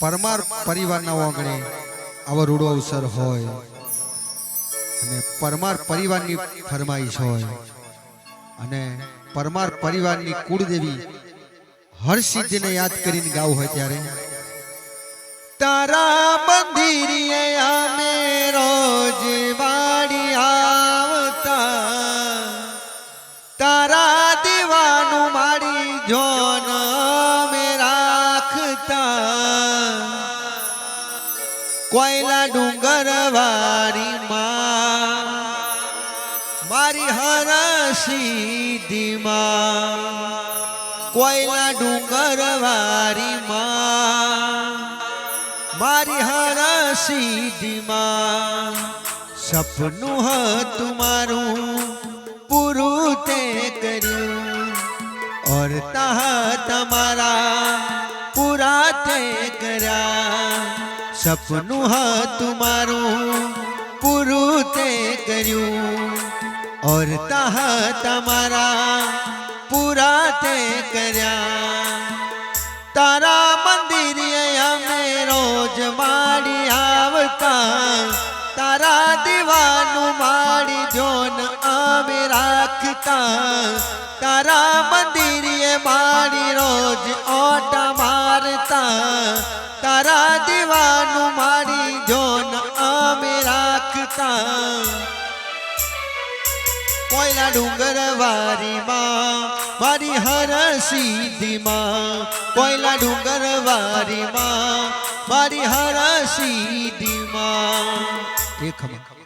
પરમાર પરિવારના ઓગણે આવો અવસર હોય અને પરમાર પરિવારની ફરમાઈશ હોય અને પરમાર પરિવારની કુળદેવી હરસિદ્ધિને યાદ કરીને ગાવ હોય ત્યારે તારા મંદિર અમે રોજ વાડી આવતા તારા દીવાનું મારી જોના কোয়লা ডুগড়वारी মা মারি হরসীদি মা কোয়লা ডুগড়वारी মা মারি হরসীদি মা স্বপ্ন হ তমারু পুরতে করু অরতা হ তমারা পুরাতে কর પણ હું હા તુમારો પુરતે કર્યું ઓર તહા તમારા પુરાતે કર્યા તારા મંદિર એ અમે રોજ માડી આવતા તારા دیوانું માડી જોન અમે રાખતા તારા મંદિર એ तारा दीवानु मारी जोन आमे कोयला डूंगर वारी माँ मारी हर सीधी माँ कोयला डूंगर वारी माँ मारी हर सीधी माँ देखा